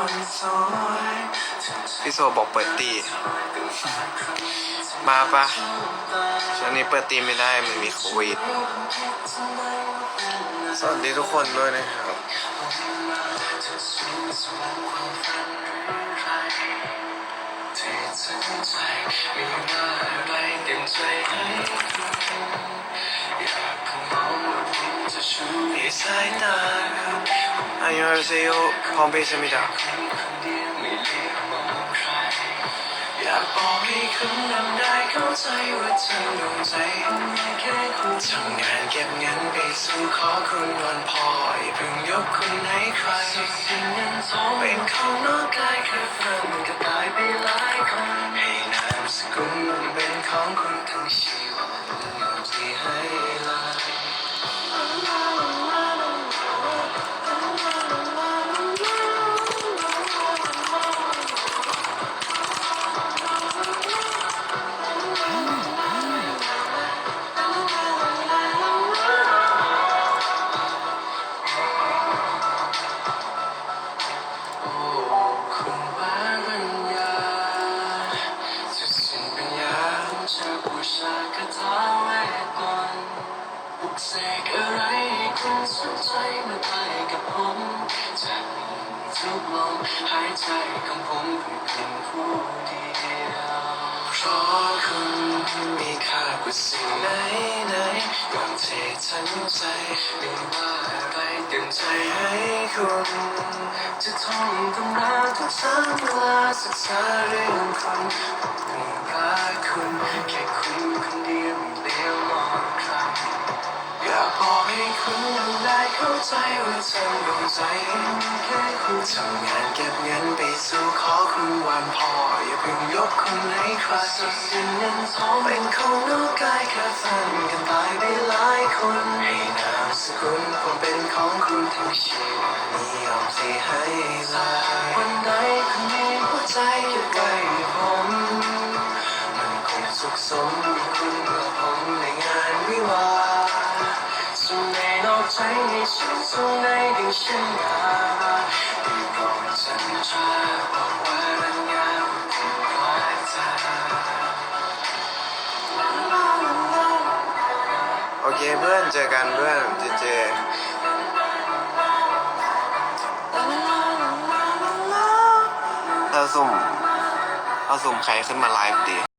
คนสวยเธอพี่โซบอกเปิดตีมาปะช่วงนี้เปิดตีไม่ได้มันมีโควิด สวัสดีทุกคนด้วยนะครับเธอสนใจมีว่าอะไรเต็มใจให้คุณอยากคงมองว่าผมจะช่วยสายตา คุณอันยองเซโยพร้อมเพย์ใช่ไหมจ๊ะคนดียวยองใครอยากบอกให้คุณนั้นได้เข้าใจว่าเธอดวงใจมีแค่คุณทำงานเก็บเงินไปสู่ขอคุณวันพออย่าเพิ่งยกคุณให้ใครสิ่งเงินทองเป็นของนอกกายแค่ฝันก็ตายไปหลายคนให้นามสกุลมันเป็นของคุณ ปลุกเสกอะไรให้คุณสนใจมาไปกับผมจะมีทุกลมหายใจของผมเพื่อคุณผู้เดียวเพราะคุณมีค่ากว่าสิ่งไหนไหนยอมเททั้งใจไม่ว่าอะไรเต็มใจให้คุณจะท่องตำราทุกสามเวลาศึกษาเรื่องคุณผมรักคุณแค่ คุณยังได้เข้าใจว่าเธอดวงใจมีแค่คุณทำงานเก็บเงินไปสู่ขอคุณวันพอ อย่าเพิ่งยกคุณให้ใครสักสิ่งเงินทองเป็นของนอกกายแค่ฝันกันตายไปหลายคนให้นามสกุลผมเป็นของคุณทั้งชีวิตนี้ยอมที่ให้ลาวันใดคุณมีหัวใจเก็บไว้ให้ผมมันคงสุขสม ส่วนในดิ่งฉันยาได้โปรดสัญญาบอกว่ารัญญาเป็นรักเธอโอเคเพื่อนเจอกันเพื่อนเจเจเอาสุ่มเอาสุ่มใครขึ้นมาไลฟ์ดี